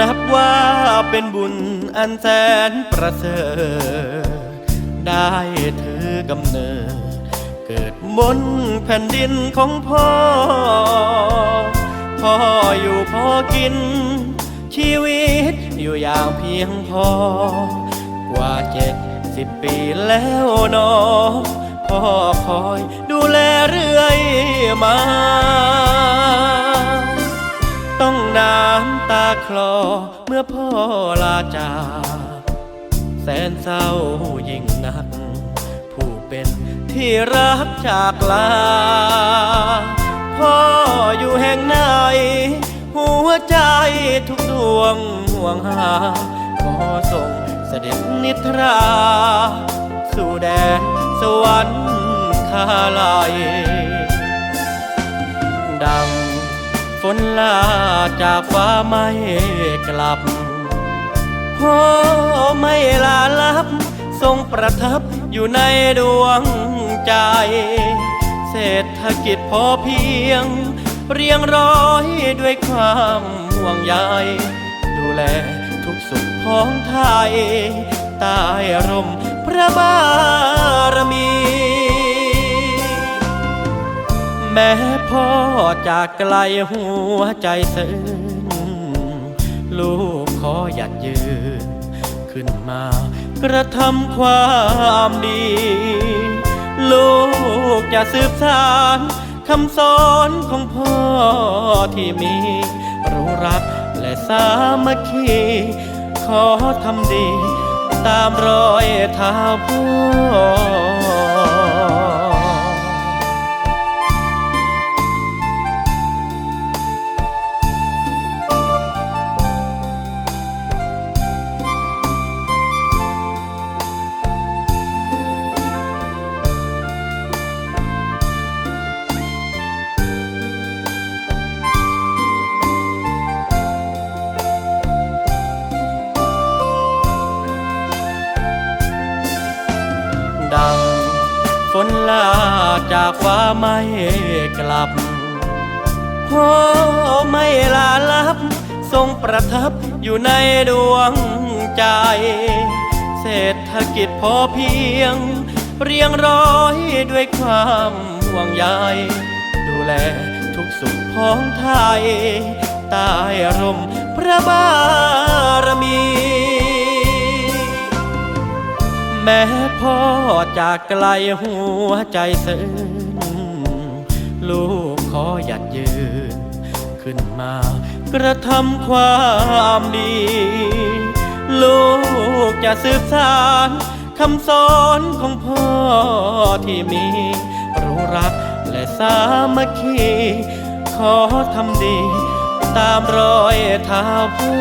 นับว่าเป็นบุญอันแสนประเสริฐ ได้ถือกำเนิด เกิดบนแผ่นดินของพ่อ พ่ออยู่พอกิน ชีวิตอยู่อย่างเพียงพอ กว่าเจ็ดสิบปีแล้วนอพ่อคอยดูแลเรื่อย คลอเมื่อพ่อลาจากแสนเศร้ายิ่งนัก ผู้เป็นที่รักจากลา พ่ออยู่แห่งไหน หัวใจทุกดวงห่วงหา ขอส่งเสด็จนิทรา สู่แดนสวรรค์คาลัย นลาจากฟ้าไม่กลับพ่อไม่ลาลับ ทรงประทับอยู่ในดวงใจ เศรษฐกิจพอเพียง เรียงร้อยด้วยความห่วงใยดูแลทุกสุขของไทยใต้ร่มพระบาร พ่อจากไกลหัวใจซึ้งลูกขอหยัดยืน ขึ้นมากระทำความดี ลูกจะสืบสานคำสอนของพ่อที่มี รู้รักและสามัคคี ขอทำดี ตามรอยเท้าพ่อ ดัง ฝนลาจากฟ้าไม่กลับพอไม่ลาลับ ทรงประทับอยู่ในดวงใจ เศรษฐกิจพอเพียง เรียงร้อยด้วยความห่วงใยดูแลทุกสุขของไทยใต้ร่มพระบารมี แม้พ่อจากไกลหัวใจซึ้งลูกขอหยัดยืน ขึ้นมากระทำความดี ลูกจะสืบสานคำสอนของพ่อที่มี รู้รักและสามัคคี ขอทำดี ตามรอยเท้าพ่อ